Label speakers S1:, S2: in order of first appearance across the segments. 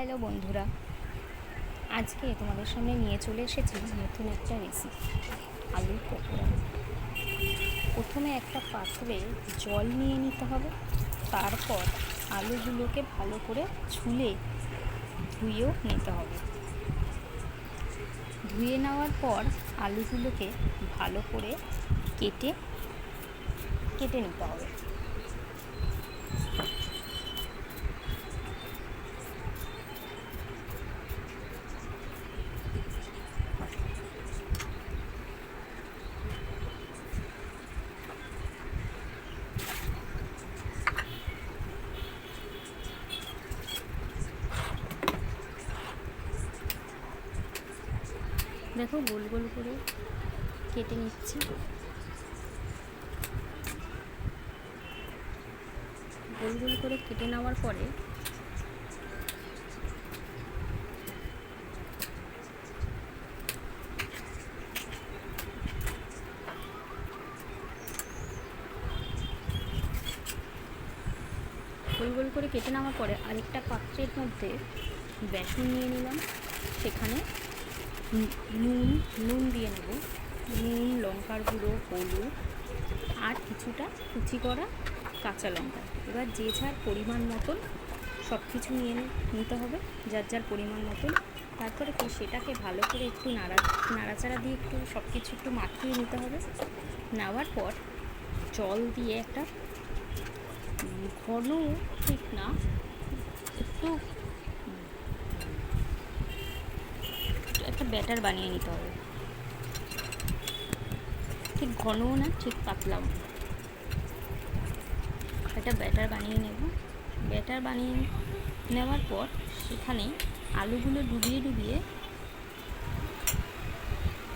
S1: Hello বন্ধুরা, আজকে তোমাদের সামনে নিয়ে চলে এসেছি নতুন একটা রেসিপি আলুর পকোড়া। প্রথমে একটা পাত্রে জল নিয়ে নিতে হবে, তারপর আলুগুলোকে ভালো করে ছুলে ধুয়েও নিতে হবে। ধুয়ে নেওয়ার পর আলুগুলোকে ভালো করে কেটে কেটে নিতে হবে। দেখো, গোল গোল করে কেটে নিচ্ছি। গোল গোল করে কেটে নেওয়ার পরে গোল গোল করে কেটে নেওয়ার পরে আরেকটা পাত্রের মধ্যে বেসন নিয়ে নিলাম। সেখানে নুন নুন দিয়ে নেব। নুন, লঙ্কার গুঁড়ো, হলুদ, আর কিছুটা কুচি করা কাঁচা লঙ্কা। এবার যে যার পরিমাণ মতন সব কিছু নিয়ে নিতে হবে, যার যার পরিমাণ মতন। তারপরে কি সেটাকে ভালো করে একটু নাড়া নাড়াচাড়া দিয়ে একটু সব কিছু একটু মাখিয়ে নিতে হবে। নেওয়ার পর জল দিয়ে একটা ঘন, ঠিক না, একটু একটা ব্যাটার বানিয়ে নিতে হবে। ঠিক ঘনও না, ঠিক পাতলাও একটা ব্যাটার বানিয়ে নেব। ব্যাটার বানিয়ে নেওয়ার পর সেখানে আলুগুলো ডুবিয়ে ডুবিয়ে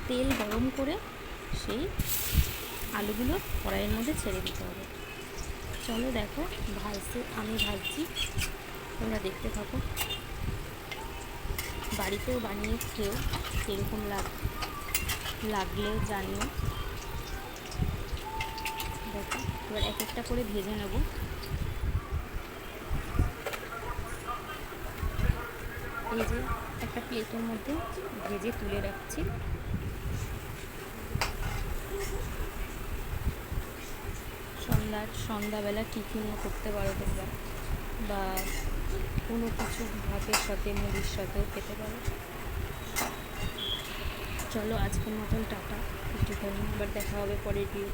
S1: তেল গরম করে সেই আলুগুলো কড়াইয়ের মধ্যে ছেড়ে দিতে হবে। চলো দেখো, ভাজতে আমি ভাজছি। তোমরা দেখতে থাকো। বাড়িতেও বানিয়ে খেয়েও কীরকম লাগ লাগলেও জানিও। দেখো, এবার এক একটা করে ভেজে নেব। এই যে একটা প্লেটের মধ্যে ভেজে তুলে রাখছি। সন্ধ্যার, সন্ধ্যাবেলা টিফিনও করতে পারো তোমরা। বা কোনো কিছু ভাতের সাথে, মুড়ির সাথেও খেতে পারো। চলো আজকের মতন টাটা। একটুখানি আবার দেখা হবে পরের ভিডিও